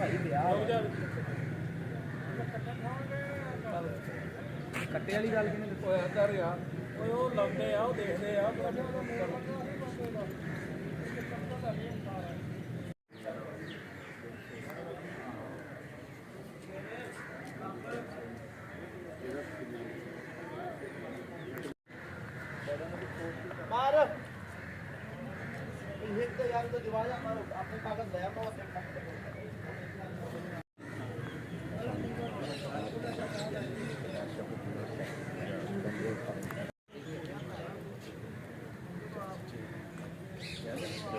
ਭਾਈ ਵਿਆਹ ਕੱਟੇ ਵਾਲੀ ਗੱਲ ਕਿਵੇਂ ਦੱਸੋ? ਯਾਰ ਤਾਂ ਯਾਰ। ਓਏ ਉਹ ਲਾਉਂਦੇ ਆ ਉਹ ਦੇਖਦੇ ਆ। ਮਾਰ। ਇਹ ਤਾਂ ਯਾਰ ਤੋਂ ਦਿਵਾਲਾ ਮਾਰੋ। ਆਪਣੇ ਕਾਗਜ਼ ਲੈ ਆਓ। Yes.